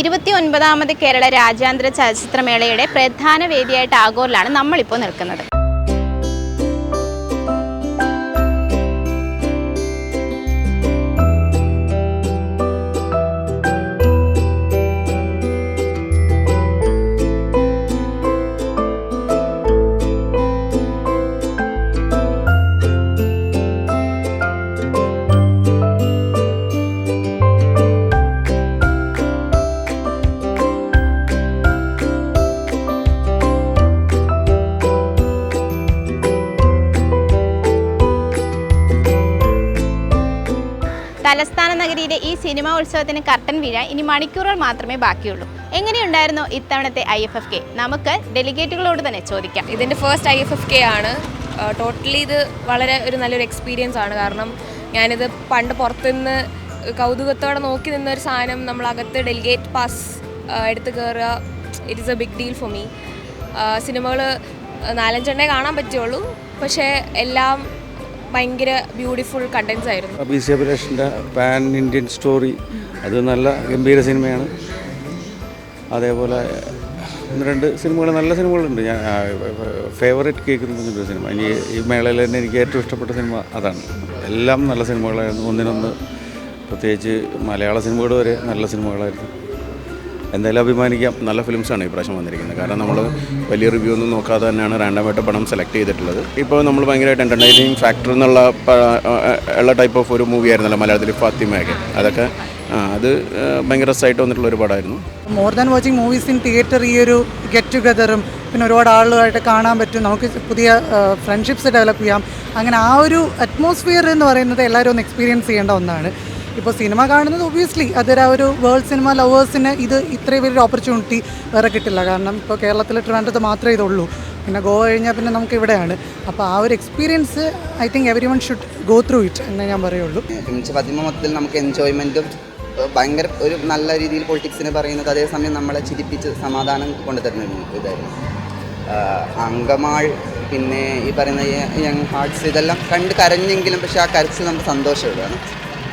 ഇരുപത്തി ഒൻപതാമത് കേരള രാജ്യാന്തര ചലച്ചിത്രമേളയുടെ പ്രധാന വേദിയായിട്ട് ആഗോറിലാണ് നമ്മളിപ്പോൾ നിൽക്കുന്നത്. തലസ്ഥാന നഗരിയിലെ ഈ സിനിമാ ഉത്സവത്തിന് കർട്ടൻ വീഴാൻ ഇനി മണിക്കൂറുകൾ മാത്രമേ ബാക്കിയുള്ളൂ. എങ്ങനെയുണ്ടായിരുന്നു ഇത്തവണത്തെ ഐ എഫ് എഫ് കെ? നമുക്ക് ഡെലിഗേറ്റുകളോട് തന്നെ ചോദിക്കാം. ഇതിന്റെ first I F F K ആണ്. ടോട്ടലി ഇത് വളരെ ഒരു നല്ലൊരു എക്സ്പീരിയൻസ് ആണ്. കാരണം ഞാനിത് പണ്ട് പുറത്തുനിന്ന് കൗതുകത്തോടെ നോക്കി നിന്ന ഒരു സാധനം നമ്മളകത്ത് ഡെലിഗേറ്റ് പാസ് എടുത്ത് കയറുക it is a big deal for me സിനിമകൾ നാലഞ്ചെണ്ണേ കാണാൻ പറ്റുള്ളൂ. പക്ഷേ എല്ലാം ഭയങ്കര ബ്യൂട്ടിഫുൾ കണ്ടൻസ് ആയിരുന്നു. ബി സി അഭിലാഷിന്റെ പാൻ ഇന്ത്യൻ സ്റ്റോറി അത് നല്ല ഗംഭീര സിനിമയാണ് അതേപോലെ രണ്ട് സിനിമകൾ നല്ല സിനിമകളുണ്ട് ഞാൻ ഫേവറേറ്റ് കേൾക്കുന്ന സിനിമ ഇനി ഈ മേളയിൽ തന്നെ എനിക്ക് ഏറ്റവും ഇഷ്ടപ്പെട്ട സിനിമ അതാണ്. എല്ലാം നല്ല സിനിമകളായിരുന്നു ഒന്നിനൊന്ന് പ്രത്യേകിച്ച് മലയാള സിനിമകൾ വരെ നല്ല സിനിമകളായിരുന്നു എന്തായാലും അഭിമാനിക്കാം. നല്ല ഫിലിംസാണ് ഈ പ്രാവശ്യം വന്നിരിക്കുന്നത്. കാരണം നമ്മൾ വലിയ റിവ്യൂ ഒന്നും നോക്കാതെ തന്നെയാണ് റാൻഡമായിട്ട് പടം സെലക്ട് ചെയ്തിട്ടുള്ളത്. ഇപ്പോൾ നമ്മൾ ഭയങ്കരമായിട്ട് എന്റർടൈനിങ് ഫാക്ടർ എന്നുള്ള ഉള്ള ടൈപ്പ് ഓഫ് ഒരു മൂവി ആയിരുന്നല്ലോ മലയാളത്തിൽ ഫാത്തിമയൊക്കെ അതൊക്കെ അത് ഭയങ്കര രസമായിട്ട് വന്നിട്ടുള്ള ഒരു പടമായിരുന്നു. More than watching movies in theatre ഈ ഒരു ഗെറ്റ് ടുഗദറും പിന്നെ ഒരുപാട് ആളുകളായിട്ട് കാണാൻ പറ്റും. നമുക്ക് പുതിയ ഫ്രണ്ട്ഷിപ്സ് ഡെവലപ്പ് ചെയ്യാം. അങ്ങനെ ആ ഒരു അറ്റ്മോസ്ഫിയർ എന്ന് പറയുന്നത് എല്ലാവരും ഒന്ന് എക്സ്പീരിയൻസ് ചെയ്യേണ്ട ഒന്നാണ്. ഇപ്പോൾ സിനിമ കാണുന്നത് ഒബ്വിയസ്ലി അതൊരു ആ ഒരു വേൾഡ് സിനിമ ലവേഴ്സിന് ഇത് ഇത്രയും വലിയൊരു ഓപ്പർച്യൂണിറ്റി വേറെ കിട്ടില്ല. കാരണം ഇപ്പോൾ കേരളത്തിൽ ട്രിവാൻഡ്രത്ത് മാത്രമേ ഇതുള്ളൂ. പിന്നെ ഗോവ കഴിഞ്ഞാൽ പിന്നെ നമുക്ക് ഇവിടെയാണ്. അപ്പോൾ ആ ഒരു experience I think everyone should go through it എന്നേ ഞാൻ പറയുള്ളൂ. മൊത്തത്തിൽ നമുക്ക് എൻജോയ്മെന്റും ഭയങ്കര ഒരു നല്ല രീതിയിൽ പൊളിറ്റിക്സിന് പറയുന്നത് അതേസമയം നമ്മളെ ചിരിപ്പിച്ച് സമാധാനം കൊണ്ടുതരുന്ന ഇതായിരുന്നു. അങ്കമാൾ പിന്നെ ഈ പറയുന്ന യങ് ഹാർട്സ് ഇതെല്ലാം കണ്ട് കരഞ്ഞെങ്കിലും പക്ഷെ ആ കരച്ചിൽ നമുക്ക് സന്തോഷമുള്ളതാണ്.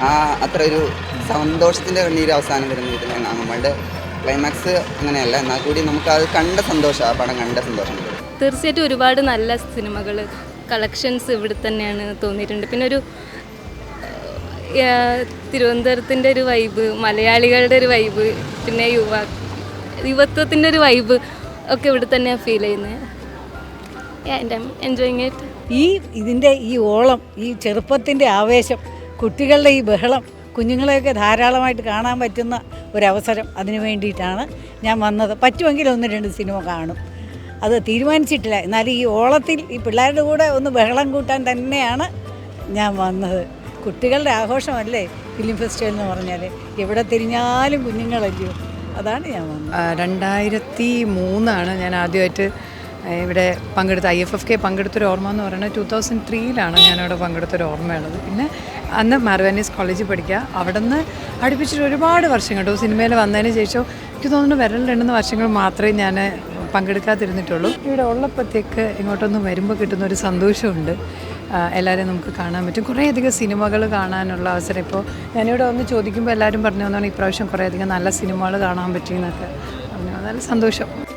ആ അത്ര ഒരു സന്തോഷത്തിന്റെ കണ്ണീര് അവസാനം വരുന്ന ഇതിൽ നമ്മളുടെ ക്ലൈമാക്സ് അങ്ങനെയല്ല. എന്നാൽ കൂടി നമുക്ക് അത് കണ്ട സന്തോഷം ആ പടം കണ്ട സന്തോഷം. തീർച്ചയായിട്ടും ഒരുപാട് നല്ല സിനിമകൾ കളക്ഷൻസ് ഇവിടെ തന്നെയാണ് തോന്നിയിട്ടുണ്ട്. പിന്നെ ഒരു തിരുവനന്തപുരത്തിന്റെ ഒരു വൈബ് മലയാളികളുടെ ഒരു വൈബ് പിന്നെ യുവ യുവത്വത്തിന്റെ ഒരു വൈബ് ഒക്കെ ഇവിടെ തന്നെയാണ് ഫീൽ ചെയ്യുന്നത് എൻജോയിങ് ഇറ്റ് ഈ ഇതിന്റെ ഈ ഓളം ഈ ചെറുപ്പത്തിന്റെ ആവേശം കുട്ടികളുടെ ഈ ബഹളം കുഞ്ഞുങ്ങളെയൊക്കെ ധാരാളമായിട്ട് കാണാൻ പറ്റുന്ന ഒരവസരം അതിനു വേണ്ടിയിട്ടാണ് ഞാൻ വന്നത്. പറ്റുമെങ്കിൽ ഒന്ന് രണ്ട് സിനിമ കാണും. അത് തീരുമാനിച്ചിട്ടില്ല. എന്നാലും ഈ ഓളത്തിൽ ഈ പിള്ളേരുടെ കൂടെ ഒന്ന് ബഹളം കൂട്ടാൻ തന്നെയാണ് ഞാൻ വന്നത്. കുട്ടികളുടെ ആഘോഷമല്ലേ ഫിലിം ഫെസ്റ്റിവൽ എന്ന് പറഞ്ഞാൽ എവിടെ തിരിഞ്ഞാലും കുഞ്ഞുങ്ങളല്ലയോ അതാണ് ഞാൻ വന്നത്. രണ്ടായിരത്തി മൂന്നാണ് ഞാൻ ആദ്യമായിട്ട് ഇവിടെ പങ്കെടുത്ത ഐ എഫ് എഫ് കെ പങ്കെടുത്തൊരു ഓർമ്മ എന്ന് പറയുന്നത് ടു തൗസൻഡ് ത്രീയിലാണ് ഞാനവിടെ പങ്കെടുത്തൊരു ഓർമ്മയുള്ളത്. പിന്നെ അന്ന് മാർവാനീസ് കോളേജിൽ പഠിക്കുക അവിടെ നിന്ന് അടുപ്പിച്ചിട്ട് ഒരുപാട് വർഷം കേട്ടോ. സിനിമയിൽ വന്നതിന് ശേഷം എനിക്ക് തോന്നുന്നു വിരൽ രണ്ടുന്ന വർഷങ്ങൾ മാത്രമേ ഞാൻ പങ്കെടുക്കാതിരുന്നിട്ടുള്ളൂ. ഇവിടെ ഉള്ളപ്പോഴത്തേക്ക് ഇങ്ങോട്ടൊന്ന് വരുമ്പോൾ കിട്ടുന്ന ഒരു സന്തോഷമുണ്ട് എല്ലാവരെയും നമുക്ക് കാണാൻ പറ്റും. കുറേയധികം സിനിമകൾ കാണാനുള്ള അവസരം ഇപ്പോൾ ഞാനിവിടെ ഒന്ന് ചോദിക്കുമ്പോൾ എല്ലാവരും പറഞ്ഞു വന്നാണ് ഇപ്രാവശ്യം കുറേയധികം നല്ല സിനിമകൾ കാണാൻ പറ്റിയെന്നൊക്കെ. പറഞ്ഞു നല്ല സന്തോഷം.